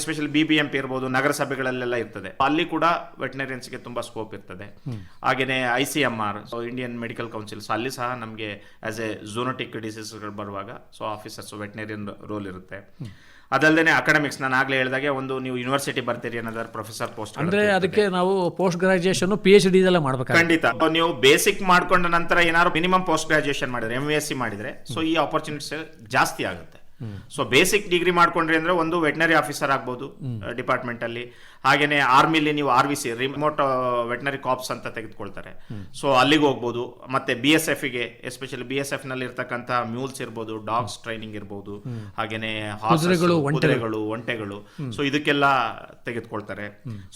Especially B B M P ಇರ್ಬೋದು, ನಗರಸಭೆಗಳಲ್ಲೆಲ್ಲ ಇರ್ತದೆ. ಅಲ್ಲಿ ಕೂಡ ವೆಟನರಿಯನ್ಸ್ಗೆ ತುಂಬಾ ಸ್ಕೋಪ್ ಇರ್ತದೆ. ಹಾಗೆಯೇ I C M R so Indian medical council so ಅಲ್ಲಿ ಸಹ ನಮಗೆ ಆಸ್ ಎ ಝೋನೋಟಿಕ್ ಡಿಸೀಸ್ಗಳು ಬರುವಾಗ ಸೊ ಆಫೀಸರ್ಸ್ ವೆಟನರಿಯನ್ ರೋಲ್ ಇರುತ್ತೆ. ಅದಲ್ಲದೆ ಅಕಾಡೆಮಿಕ್ಸ್ ನಾನು ಆಗಲೇ ಹೇಳಿದಾಗೆ ಒಂದು ನೀವು ಯೂನಿವರ್ಸಿಟಿ ಬರ್ತೀರಿ ಅನ್ನೋದಾದ್ರೆ ಪ್ರೊಫೆಸರ್ ಪೋಸ್ಟ್ ಅಂದ್ರೆ ಅದಕ್ಕೆ ನಾವು post graduation P H D ಇದೆಲ್ಲ ಮಾಡಬೇಕು ಖಂಡಿತ. ನೀವು ಬೇಸಿಕ್ ಮಾಡ್ಕೊಂಡ ನಂತರ ಏನಾದ್ರು ಮಿನಿಮಮ್ ಪೋಸ್ಟ್ ಗ್ರಾಜುಯೇಷನ್ ಮಾಡಿದ್ರೆ ಎಂ ಎಸ್ ಸಿ ಮಾಡಿದ್ರೆ ಸೊ ಈ ಆಪರ್ಚುನಿಟೀಸ್ ಜಾಸ್ತಿ ಆಗುತ್ತೆ. ಸೊ ಬೇಸಿಕ್ ಡಿಗ್ರಿ ಮಾಡ್ಕೊಂಡ್ರಿ ಅಂದ್ರೆ ಒಂದು ವೆಟನರಿ ಆಫೀಸರ್ ಆಗ್ಬೋದು ಡಿಪಾರ್ಟ್ಮೆಂಟ್ ಅಲ್ಲಿ. ಹಾಗೇನೆ ಆರ್ಮಿಲಿ ನೀವು R V C remote veterinary corps ಅಂತ ತೆಗೆದುಕೊಳ್ತಾರೆ. ಸೊ ಅಲ್ಲಿಗೆ ಹೋಗ್ಬೋದು. ಮತ್ತೆ ಬಿ ಎಸ್ ಎಫ್ಗೆ ಎಸ್ಪೆಷಲಿ ಬಿ ಎಸ್ ಎಫ್ನಲ್ಲಿ ಇರ್ತಕ್ಕಂಥ ಮ್ಯೂಲ್ಸ್ ಇರ್ಬೋದು ಡಾಗ್ಸ್ ಟ್ರೈನಿಂಗ್ ಇರ್ಬೋದು ಹಾಗೇನೆ ಕುದುರೆಗಳು, ಒಂಟೆಗಳು. ಒಂಟೆಗಳು. ಸೊ ಇದಕ್ಕೆಲ್ಲ ತೆಗೆದುಕೊಳ್ತಾರೆ.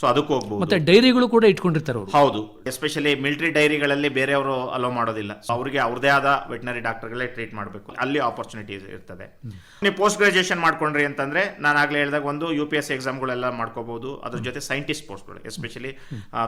ಸೊ ಅದಕ್ಕೆ ಹೋಗ್ಬೋದು. ಮತ್ತೆ ಡೈರಿಗಳು ಕೂಡ ಇಟ್ಕೊಂಡಿರ್ತಾರೆ ಹೌದು. ಎಸ್ಪೆಷಲಿ ಮಿಲಿಟರಿ ಡೈರಿಗಳಲ್ಲಿ ಬೇರೆಯವರು ಅಲೋ ಮಾಡೋದಿಲ್ಲ. ಸೊ ಅವ್ರಿಗೆ ಅವ್ರದೇ ಆದ ವೆಟನರಿ ಡಾಕ್ಟರ್ಗಳೇ ಟ್ರೀಟ್ ಮಾಡಬೇಕು. ಅಲ್ಲಿ ಆಪರ್ಚುನಿಟಿ ಇರ್ತದೆ. ನೀವು ಪೋಸ್ಟ್ ಗ್ರಾಜುಯೇಷನ್ ಮಾಡ್ಕೊಂಡ್ರಿ ಅಂತಂದ್ರೆ ನಾನು ಆಗ್ಲೇ ಹೇಳಿದಾಗ ಒಂದು ಯು ಪಿ ಎಸ್ ಎಕ್ಸಾಮ್ಗಳೆಲ್ಲ ಮಾಡ್ಕೋಬಹುದು ಅದ್ರ ಜೊತೆ ಸೈಂಟಿಸ್ಟ್ ಪೋಸ್ಟ್ಗಳು ಎಸ್ಪೆಷಲಿ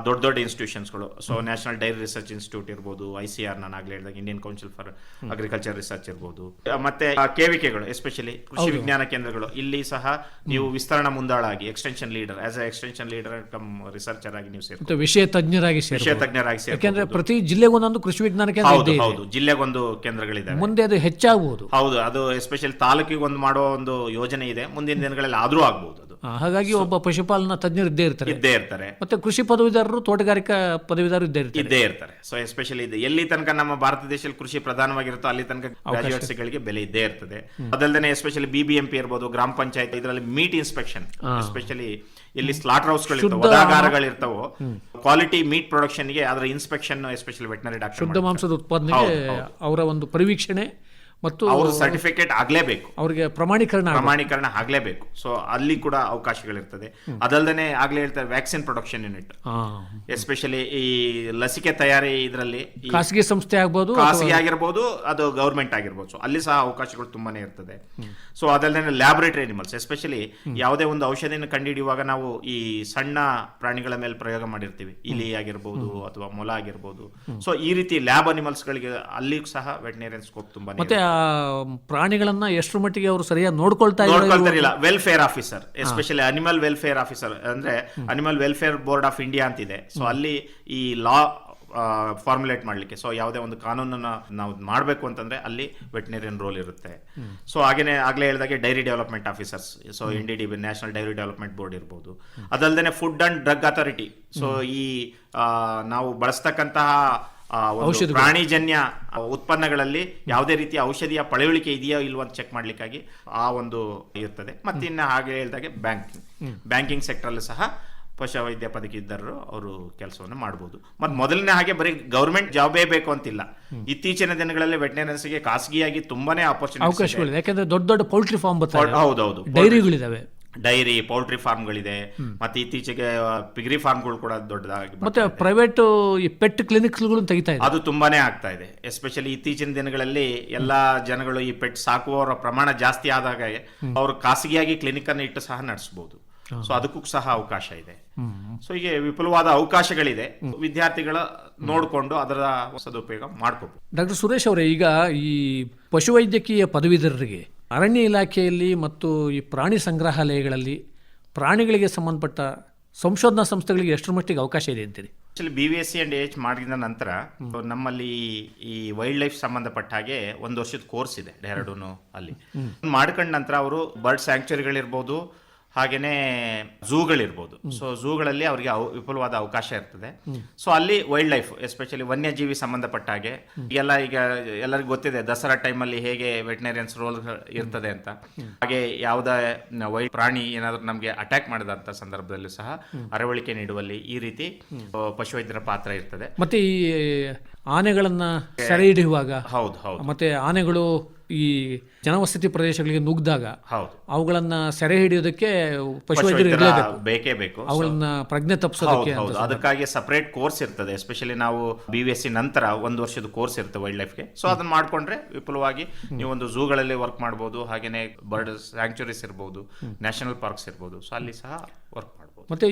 ದೊಡ್ಡ ದೊಡ್ಡ ಇನ್ಸ್ಟಿಟ್ಯೂಷನ್ಸ್ಗಳು so national dairy research institute ಇರ್ಬೋದು ಐ ಸಿ ಆರ್ ನಾನು ಆಗ್ಲೇ ಹೇಳಿದಾಗ Indian council for agriculture research ಇರ್ಬೋದು. ಮತ್ತೆ ಕೆವಿಕೆಗಳು ಎಸ್ಪೆಷಲಿ ಕೃಷಿ ವಿಜ್ಞಾನ ಕೇಂದ್ರಗಳು. ಇಲ್ಲಿ ಸಹ ನೀವು ವಿಸ್ತರಣಾ ಮುಂದಾಳಾಗಿ extension leader as a extension leader cum researcher ಆಗಿ ನೀವು ಸೇರಿ ವಿಷಯ ತಜ್ಞರಾಗಿ ವಿಷಯ ತಜ್ಞರಾಗಿ ಸೇರಿ ಸೇರ್ಬೋದು. ಪ್ರತಿ ಜಿಲ್ಲೆಗೆ ಒಂದೊಂದು ಕೃಷಿ ವಿಜ್ಞಾನ ಕೇಂದ್ರ ಹೌದು. ಹೌದು. ಜಿಲ್ಲೆಗೊಂದು ಕೇಂದ್ರಗಳಿದೆ ಮುಂದೆ ಅದು ಹೆಚ್ಚಾಗಬಹುದು ಹೌದು ಅದು ಎಸ್ಪೆಷಲಿ ತಾಲೂಕಿಗೆ ಒಂದು ಮಾಡೋ ಒಂದು ಯೋಜನೆ ಇದೆ. ಮುಂದಿನ ದಿನಗಳಲ್ಲಿ ಆದರೂ ಆಗ್ಬಹುದು ಹಾಗಾಗಿ ಒಬ್ಬ ಪಶುಪಾಲನಾ ತಜ್ಞರು ಇದ್ದೇ ಇರ್ತಾರೆ. ಇದ್ದೇ ಇರ್ತಾರೆ. ಮತ್ತೆ ಕೃಷಿ ಪದವೀಧರರು ತೋಟಗಾರಿಕಾ ಪದವೀಧರರು ಇದ್ದೇ ಇರ್ತಾರೆ. ಇದ್ದೇ ಇರ್ತಾರೆ. ಸೊ ಎಸ್ಪೆಷಲಿ ಇದೆ ಎಲ್ಲಿ ತನಕ ನಮ್ಮ ಭಾರತ ದೇಶದಲ್ಲಿ ಕೃಷಿ ಪ್ರಧಾನವಾಗಿರುತ್ತೋ ಅಲ್ಲಿ ತನಕ ಗಳಿಗೆ ಬೆಲೆ ಇದ್ದೇ ಇರ್ತದೆ. ಅದಲ್ಲದೆ especially B B M P ಇರ್ಬೋದು ಗ್ರಾಮ ಪಂಚಾಯತ್ ಇದರಲ್ಲಿ ಮೀಟ್ ಇನ್ಸ್ಪೆಕ್ಷನ್ ಎಸ್ಪೆಷಲಿ ಇಲ್ಲಿ ಸ್ಲಾಟರ್ ಹೌಸ್ಗಳು ಇರ್ತಾವೆ ಕ್ವಾಲಿಟಿ ಮೀಟ್ ಪ್ರೊಡಕ್ಷನ್ಗೆ ಅದರ ಇನ್ಸ್ಪೆಕ್ಷನ್ ಎಸ್ಪೆಷಲಿ ವೆಟನರಿ ಡಾಕ್ಟರ್ ಶುದ್ಧ ಮಾಂಸದ ಉತ್ಪಾದನೆಗೆ ಅವರ ಒಂದು ಪರಿವೀಕ್ಷಣೆ ಮತ್ತು ಅವ್ರ ಸರ್ಟಿಫಿಕೇಟ್ ಆಗ್ಲೇಬೇಕು. ಅವರಿಗೆ ಪ್ರಮಾಣೀಕರಣ ಪ್ರಮಾಣೀಕರಣ ಆಗ್ಲೇಬೇಕು. ಸೊ ಅಲ್ಲಿ ಕೂಡ ಅವಕಾಶಗಳಿರ್ತದೆ. ಅದಲ್ಲದೆ ಆಗ್ಲೇ ಹೇಳ್ತಾರೆ ವ್ಯಾಕ್ಸಿನ್ ಪ್ರೊಡಕ್ಷನ್ ಯೂನಿಟ್ ಎಸ್ಪೆಷಲಿ ಈ ಲಸಿಕೆ ತಯಾರಿ ಇದರಲ್ಲಿ ಖಾಸಗಿ ಸಂಸ್ಥೆ ಆಗ್ಬೋದು ಖಾಸಗಿ ಆಗಿರ್ಬೋದು ಅದು ಗೌರ್ಮೆಂಟ್ ಆಗಿರ್ಬೋದು. ಸೊ ಅಲ್ಲಿ ಸಹ ಅವಕಾಶಗಳು ತುಂಬಾನೇ ಇರ್ತದೆ. ಸೊ ಅದಲ್ಲದೆ ಲ್ಯಾಬೊರೇಟರಿ ಅನಿಮಲ್ಸ್ ಎಸ್ಪೆಷಲಿ ಯಾವುದೇ ಒಂದು ಔಷಧಿಯನ್ನು ಕಂಡುಹಿಡಿಯುವಾಗ ನಾವು ಈ ಸಣ್ಣ ಪ್ರಾಣಿಗಳ ಮೇಲೆ ಪ್ರಯೋಗ ಮಾಡಿರ್ತೀವಿ. ಇಲಿ ಆಗಿರ್ಬೋದು ಅಥವಾ ಮೊಲ ಆಗಿರ್ಬೋದು. ಸೊ ಈ ರೀತಿ ಲ್ಯಾಬ್ ಅನಿಮಲ್ಸ್ ಗಳಿಗೆ ಅಲ್ಲಿ ಸಹ ವೆಟನೇರಿಯನ್ ಸ್ಕೋಪ್ ತುಂಬಾ ಮತ್ತೆ ಪ್ರಾಣಿಗಳನ್ನ ಎಷ್ಟರ ಮಟ್ಟಿಗೆ ಅವರು ಸರಿಯಾಗಿ ನೋಡ್ಕೊಳ್ತಾ ಇಲ್ಲ ನೋಡ್ಕೊಳ್ತಾರಿಲ್ಲ welfare officer especially animal welfare officer ಅಂದ್ರೆ animal welfare board of India ಅಂತಿದೆ. ಸೊ ಅಲ್ಲಿ ಈ ಲಾ ಫಾರ್ಮುಲೇಟ್ ಮಾಡ್ಲಿಕ್ಕೆ. ಸೊ ಯಾವುದೇ ಒಂದು ಕಾನೂನನ್ನ ನಾವು ಮಾಡಬೇಕು ಅಂತಂದ್ರೆ ಅಲ್ಲಿ ವೆಟನರಿಯನ್ ರೋಲ್ ಇರುತ್ತೆ. ಸೊ ಹಾಗೆ ಆಗ್ಲೇ ಹೇಳಿದಾಗೆ dairy development officers so N D D national dairy development board ಇರ್ಬೋದು. ಅದಲ್ಲದೆ food and drug authority so ಈ ನಾವು ಬಳಸ್ತಕ್ಕಂತಹ ಒಂದು ಪ್ರಾಣಿಜನ್ಯ ಉತ್ಪನ್ನಗಳಲ್ಲಿ ಯಾವುದೇ ರೀತಿಯ ಔಷಧಿಯ ಪಳೆಯುಳಿಕೆ ಇದೆಯೋ ಇಲ್ವೋ ಅಂತ ಚೆಕ್ ಮಾಡ್ಲಿಕ್ಕಾಗಿ ಆ ಒಂದು ಇರ್ತದೆ. ಮತ್ತೆ ಇನ್ನು ಹಾಗೆ ಹೇಳಿದಾಗೆ ಬ್ಯಾಂಕಿಂಗ್ ಬ್ಯಾಂಕಿಂಗ್ ಸೆಕ್ಟರ್ ಅಲ್ಲಿ ಸಹ ಪಶುವೈದ್ಯ ಪದಕೀಧರರು ಅವರು ಕೆಲಸವನ್ನು ಮಾಡಬಹುದು ಮತ್ತೆ ಮೊದಲನೇ ಹಾಗೆ ಬರೀ ಗೌರ್ಮೆಂಟ್ ಜಾಬೇ ಬೇಕು ಅಂತಿಲ್ಲ. ಇತ್ತೀಚಿನ ದಿನಗಳಲ್ಲಿ ವೆಟನರಿಸ್ಗೆ ಖಾಸಗಿಯಾಗಿ ತುಂಬಾನೇ ಆಪರ್ಚುನಿಟಿ ಯಾಕಂದ್ರೆ ದೊಡ್ಡ ದೊಡ್ಡ ಪೌಲ್ಟ್ರಿ ಫಾರ್ಮ್ ಹೌದೌದು ಡೈರಿಗಳಿದಾವೆ ಡೈರಿ ಪೌಲ್ಟ್ರಿ ಫಾರ್ಮ್ಗಳಿದೆ. ಮತ್ತೆ ಇತ್ತೀಚೆಗೆ ಪಿಗ್ರಿ ಫಾರ್ಮ್ಗಳು ಕೂಡ ದೊಡ್ಡದಾಗಿ ಮತ್ತೆ ಪ್ರೈವೇಟ್ ಈ ಪೆಟ್ ಕ್ಲಿನಿಕ್ಸ್ಗಳು ತೆಗಿತಾ ಇದೆ. ಅದು ತುಂಬಾನೇ ಆಗ್ತಾ ಇದೆ. ಎಸ್ಪೆಷಲಿ ಇತ್ತೀಚಿನ ದಿನಗಳಲ್ಲಿ ಎಲ್ಲಾ ಜನಗಳು ಈ ಪೆಟ್ ಸಾಕುವವರ ಪ್ರಮಾಣ ಜಾಸ್ತಿ ಆದಾಗ ಅವರು ಖಾಸಗಿಯಾಗಿ ಕ್ಲಿನಿಕ್ ಅನ್ನು ಇಟ್ಟು ಸಹ ನಡೆಸಬಹುದು ಸೊ ಅದಕ್ಕೂ ಸಹ ಅವಕಾಶ ಇದೆ. ಸೊ ಹೀಗೆ ವಿಪುಲವಾದ ಅವಕಾಶಗಳಿದೆ. ವಿದ್ಯಾರ್ಥಿಗಳ ನೋಡಿಕೊಂಡು ಅದರ ಸದುಪಯೋಗ ಮಾಡ್ಕೋಬಹುದು ಡಾಕ್ಟರ್ ಸುರೇಶ್ ಅವರೇ ಈಗ ಈ ಪಶುವೈದ್ಯಕೀಯ ಪದವೀಧರರಿಗೆ ಅರಣ್ಯ ಇಲಾಖೆಯಲ್ಲಿ ಮತ್ತು ಈ ಪ್ರಾಣಿ ಸಂಗ್ರಹಾಲಯಗಳಲ್ಲಿ ಪ್ರಾಣಿಗಳಿಗೆ ಸಂಬಂಧಪಟ್ಟ ಸಂಶೋಧನಾ ಸಂಸ್ಥೆಗಳಿಗೆ ಎಷ್ಟರ ಮಟ್ಟಿಗೆ ಅವಕಾಶ ಇದೆ ಅಂತೀರಿ? Actually B V S C and H ಮಾಡಿದ ನಂತರ ನಮ್ಮಲ್ಲಿ ಈ ವೈಲ್ಡ್ ಲೈಫ್ ಸಂಬಂಧಪಟ್ಟ ಹಾಗೆ ಒಂದು ವರ್ಷದ ಕೋರ್ಸ್ ಇದೆ ಡೆಹರಾಡೂನು ಅಲ್ಲಿ. ಮಾಡ್ಕೊಂಡ ನಂತರ ಅವರು ಬರ್ಡ್ ಸ್ಯಾಂಕ್ಚುರಿಗಳಿರ್ಬೋದು ಹಾಗೇನೆ ಝೂಗಳಿರ್ಬೋದು. ಸೊ ಝೂಗಳಲ್ಲಿ ಅವರಿಗೆ ಅವ- ವಿಪುಲವಾದ ಅವಕಾಶ ಇರ್ತದೆ. ಸೊ ಅಲ್ಲಿ ವೈಲ್ಡ್ ಲೈಫ್ ಎಸ್ಪೆಷಲಿ ವನ್ಯಜೀವಿ ಸಂಬಂಧಪಟ್ಟ ಹಾಗೆ ಎಲ್ಲ ಈಗ ಎಲ್ಲರಿಗೂ ಗೊತ್ತಿದೆ ದಸರಾ ಟೈಮಲ್ಲಿ ಹೇಗೆ ವೆಟನರಿಯನ್ಸ್ ರೋಲ್ ಇರ್ತದೆ ಅಂತ. ಹಾಗೆ ಯಾವುದೇ ವೈಲ್ಡ್ ಪ್ರಾಣಿ ಏನಾದರೂ ನಮಗೆ ಅಟ್ಯಾಕ್ ಮಾಡಿದಂಥ ಸಂದರ್ಭದಲ್ಲೂ ಸಹ ಅರವಳಿಕೆ ನೀಡುವಲ್ಲಿ ಈ ರೀತಿ ಪಶುವೈದ್ಯರ ಪಾತ್ರ ಇರ್ತದೆ. ಮತ್ತೆ ಈ ಆನೆಗಳನ್ನ ಸೆರೆ ಹಿಡಿಯುವಾಗ ಹೌದು ಹೌದು. ಮತ್ತೆ ಆನೆಗಳು ಈ ಜನವಸತಿ ಪ್ರದೇಶಗಳಿಗೆ ನುಗ್ಗಿದಾಗ ಹೌದು. ಅವುಗಳನ್ನ ಸೆರೆ ಹಿಡಿಯೋದಕ್ಕೆ ಪಶುವೈದ್ಯರು ಬೇಕೇ ಬೇಕು. ಅವುಗಳನ್ನ ಪ್ರಜ್ಞೆ ತಪ್ಪಿಸೋದಕ್ಕೆ ಅದಕ್ಕಾಗಿ ಸಪರೇಟ್ ಕೋರ್ಸ್ ಇರ್ತದೆ. ಎಸ್ಪೆಷಲಿ ನಾವು ಬಿ ವಿ ಎಸ್ ಸಿ ನಂತರ ಒಂದು ವರ್ಷದ ಕೋರ್ಸ್ ಇರ್ತದೆ ವೈಲ್ಡ್ ಲೈಫ್ಗೆ ಸೊ ಅದನ್ನ ಮಾಡ್ಕೊಂಡ್ರೆ ವಿಪುಲವಾಗಿ ನೀವು ಒಂದು ಝೂಗಳಲ್ಲಿ ವರ್ಕ್ ಮಾಡಬಹುದು ಹಾಗೇನೆ ಬರ್ಡ್ ಸ್ಯಾಂಕ್ಚುರೀಸ್ ಇರಬಹುದು ನ್ಯಾಷನಲ್ ಪಾರ್ಕ್ಸ್ ಇರಬಹುದು ಸೊ ಅಲ್ಲಿ ಸಹ ವರ್ಕ್ ಮಾಡಬಹುದು ಮತ್ತೆ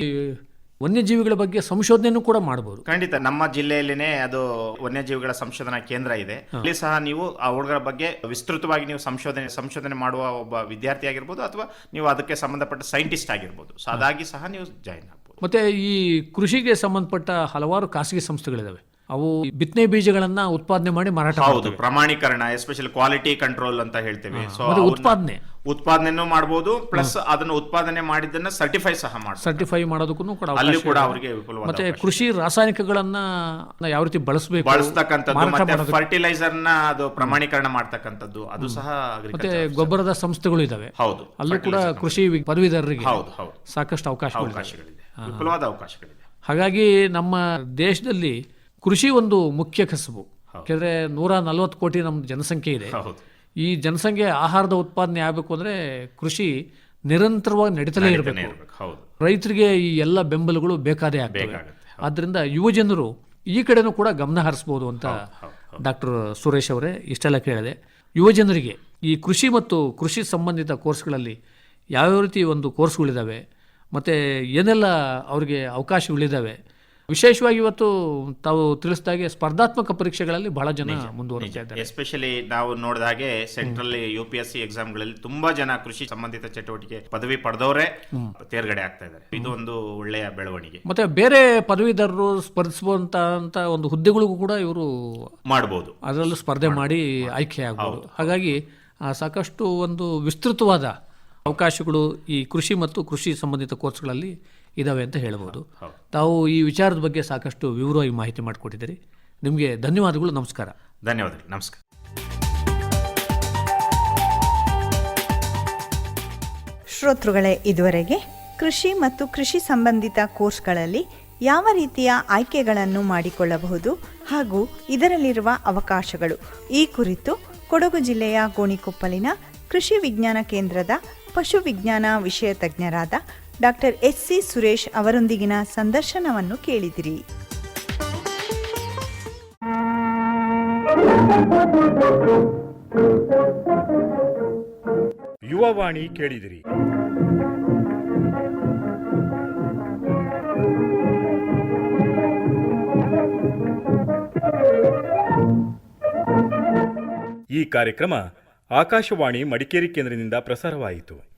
ವನ್ಯಜೀವಿಗಳ ಬಗ್ಗೆ ಸಂಶೋಧನೆಯನ್ನು ಕೂಡ ಮಾಡಬಹುದು ಖಂಡಿತ. ನಮ್ಮ ಜಿಲ್ಲೆಯಲ್ಲಿನೇ ಅದು ವನ್ಯಜೀವಿಗಳ ಸಂಶೋಧನಾ ಕೇಂದ್ರ ಇದೆ. ಅಲ್ಲಿ ಸಹ ನೀವು ಆ ಹುಡುಗರ ಬಗ್ಗೆ ವಿಸ್ತೃತವಾಗಿ ನೀವು ಸಂಶೋಧನೆ ಸಂಶೋಧನೆ ಮಾಡುವ ಒಬ್ಬ ವಿದ್ಯಾರ್ಥಿ ಆಗಿರ್ಬೋದು ಅಥವಾ ನೀವು ಅದಕ್ಕೆ ಸಂಬಂಧಪಟ್ಟ ಸೈಂಟಿಸ್ಟ್ ಆಗಿರ್ಬೋದು. ಸೊ ಅದಾಗಿ ಸಹ ನೀವು ಜಾಯಿನ್ ಆಗ್ಬೋದು. ಮತ್ತೆ ಈ ಕೃಷಿಗೆ ಸಂಬಂಧಪಟ್ಟ ಹಲವಾರು ಖಾಸಗಿ ಸಂಸ್ಥೆಗಳಿದಾವೆ. ಅವು ಬಿತ್ತನೆ ಬೀಜಗಳನ್ನ ಉತ್ಪಾದನೆ ಮಾಡಿ ಮಾರಾಟ ಹೌದು. ಪ್ರಮಾಣೀಕರಣ ಎಸ್ಪೆಷಲಿ ಕ್ವಾಲಿಟಿ ಕಂಟ್ರೋಲ್ ಅಂತ ಹೇಳ್ತೇವೆ. ಸೊ ಉತ್ಪಾದನೆ. ಉತ್ಪಾದನೆನೂ ಮಾಡಬಹುದು ಪ್ಲಸ್ ಅದನ್ನ ಉತ್ಪಾದನೆ ಮಾಡಿದ್ದನ್ನ ಸರ್ಟಿಫೈ ಸಹ ಮಾಡಿ ಸರ್ಟಿಫೈ ಮಾಡೋದಕ್ಕೂ ಕೂಡ ಅಲ್ಲಿ ಕೂಡ. ಅವರಿಗೆ ವಿಪುಲವಾದ ಮತ್ತೆ ಕೃಷಿ ರಾಸಾಯನಿಕಗಳನ್ನ ಯಾವ ರೀತಿ ಬಳಸಬೇಕು? ಬಳಸ್ತಕ್ಕಂಥದ್ದು ಮತ್ತೆ ಫರ್ಟಿಲೈಸರ್ನ ಅದು ಪ್ರಮಾಣೀಕರಣ ಮಾಡ್ತಕ್ಕಂಥದ್ದು ಅದು ಸಹ ಮತ್ತೆ ಗೊಬ್ಬರದ ಸಂಸ್ಥೆಗಳು ಇದಾವೆ. ಹೌದು ಅಲ್ಲೂ ಕೂಡ ಕೃಷಿ ಪದವೀಧರರಿಗೆ ಹೌದು ಹೌದು. ಸಾಕಷ್ಟು ಅವಕಾಶ ಅವಕಾಶಗಳಿದೆ. ವಿಪುಲವಾದ ಅವಕಾಶಗಳಿದೆ. ಹಾಗಾಗಿ ನಮ್ಮ ದೇಶದಲ್ಲಿ ಕೃಷಿ ಒಂದು ಮುಖ್ಯ ಕಸಬು. ಯಾಕೆಂದ್ರೆ ನೂರ ನಲವತ್ತು ಕೋಟಿ ನಮ್ಮ ಜನಸಂಖ್ಯೆ ಇದೆ. ಹೌದು. ಈ ಜನಸಂಖ್ಯೆ ಆಹಾರದ ಉತ್ಪಾದನೆ ಆಗಬೇಕು ಅಂದರೆ ಕೃಷಿ ನಿರಂತರವಾಗಿ ನಡೀತಲೇ ಇರಬೇಕು. ಹೌದು. ರೈತರಿಗೆ ಈ ಎಲ್ಲ ಬೆಂಬಲಗಳು ಬೇಕಾದೇ ಆಗಬೇಕು. ಆದ್ದರಿಂದ ಯುವಜನರು ಈ ಕಡೆನೂ ಕೂಡ ಗಮನ ಹರಿಸ್ಬೋದು ಅಂತ ಡಾಕ್ಟರ್ ಸುರೇಶ್ ಅವರೇ ಇಷ್ಟೆಲ್ಲ ಕೇಳಿದೆ. ಯುವಜನರಿಗೆ ಈ ಕೃಷಿ ಮತ್ತು ಕೃಷಿ ಸಂಬಂಧಿತ ಕೋರ್ಸ್ಗಳಲ್ಲಿ ಯಾವ್ಯಾವ ರೀತಿ ಒಂದು ಕೋರ್ಸ್ಗಳಿದ್ದಾವೆ ಮತ್ತು ಏನೆಲ್ಲ ಅವರಿಗೆ ಅವಕಾಶಗಳಿದ್ದಾವೆ ವಿಶೇಷವಾಗಿ ಇವತ್ತು ತಾವು ತಿಳಿಸಿದಾಗೆ ಸ್ಪರ್ಧಾತ್ಮಕ ಪರೀಕ್ಷೆಗಳಲ್ಲಿ ಬಹಳ ಜನ ಮುಂದುವರಿತಾ ಇದ್ದಾರೆ. ಎಸ್ಪೆಷಲಿ ನಾವು ನೋಡಿದಾಗೆ central U P S C ಎಕ್ಸಾಮ್ಗಳಲ್ಲಿ ತುಂಬಾ ಜನ ಕೃಷಿ ಸಂಬಂಧಿತ ಚಟುವಟಿಕೆ ಪದವಿ ಪಡೆದವರೇ ತೇರ್ಗಡೆ ಆಗ್ತಾ ಇದ್ದಾರೆ. ಇದು ಒಂದು ಒಳ್ಳೆಯ ಬೆಳವಣಿಗೆ. ಮತ್ತೆ ಬೇರೆ ಪದವೀಧರರು ಸ್ಪರ್ಧಿಸುವಂತ ಒಂದು ಹುದ್ದೆಗಳಿಗೂ ಕೂಡ ಇವರು ಮಾಡಬಹುದು ಅದರಲ್ಲೂ ಸ್ಪರ್ಧೆ ಮಾಡಿ ಆಯ್ಕೆ ಆಗಬಹುದು ಹಾಗಾಗಿ ಸಾಕಷ್ಟು ಒಂದು ವಿಸ್ತೃತವಾದ ಅವಕಾಶಗಳು ಈ ಕೃಷಿ ಮತ್ತು ಕೃಷಿ ಸಂಬಂಧಿತ ಕೋರ್ಸ್ಗಳಲ್ಲಿ ಇದಾವೆ ಅಂತ ಹೇಳ್ಬೋದು. ತಾವು ಈ ವಿಚಾರದ ಬಗ್ಗೆ ಸಾಕಷ್ಟು ವಿವರವಾಗಿ ಮಾಹಿತಿ ಮಾಡಿಕೊಟ್ಟಿದ್ದೀರಿ. ನಿಮಗೆ ಧನ್ಯವಾದಗಳು ನಮಸ್ಕಾರ. ಧನ್ಯವಾದಗಳು ನಮಸ್ಕಾರ. ಶ್ರೋತೃಗಳೇ ಇದುವರೆಗೆ ಕೃಷಿ ಮತ್ತು ಕೃಷಿ ಸಂಬಂಧಿತ ಕೋರ್ಸ್ಗಳಲ್ಲಿ ಯಾವ ರೀತಿಯ ಆಯ್ಕೆಗಳನ್ನು ಮಾಡಿಕೊಳ್ಳಬಹುದು ಹಾಗೂ ಇದರಲ್ಲಿರುವ ಅವಕಾಶಗಳು? ಈ ಕುರಿತು ಕೊಡಗು ಜಿಲ್ಲೆಯ ಗೋಣಿಕೊಪ್ಪಲಿನ ಕೃಷಿ ವಿಜ್ಞಾನ ಕೇಂದ್ರದ ಪಶು ವಿಜ್ಞಾನ ವಿಷಯ ತಜ್ಞರಾದ ಡಾಕ್ಟರ್ ಎಸ್ ಸಿ ಸುರೇಶ್ ಅವರೊಂದಿಗಿನ ಸಂದರ್ಶನವನ್ನು ಕೇಳಿದಿರಿ. ಯುವವಾಣಿ ಕೇಳಿದಿರಿ. ಈ ಕಾರ್ಯಕ್ರಮ ಆಕಾಶವಾಣಿ ಮಡಿಕೇರಿ ಕೇಂದ್ರದಿಂದ ಪ್ರಸಾರವಾಯಿತು.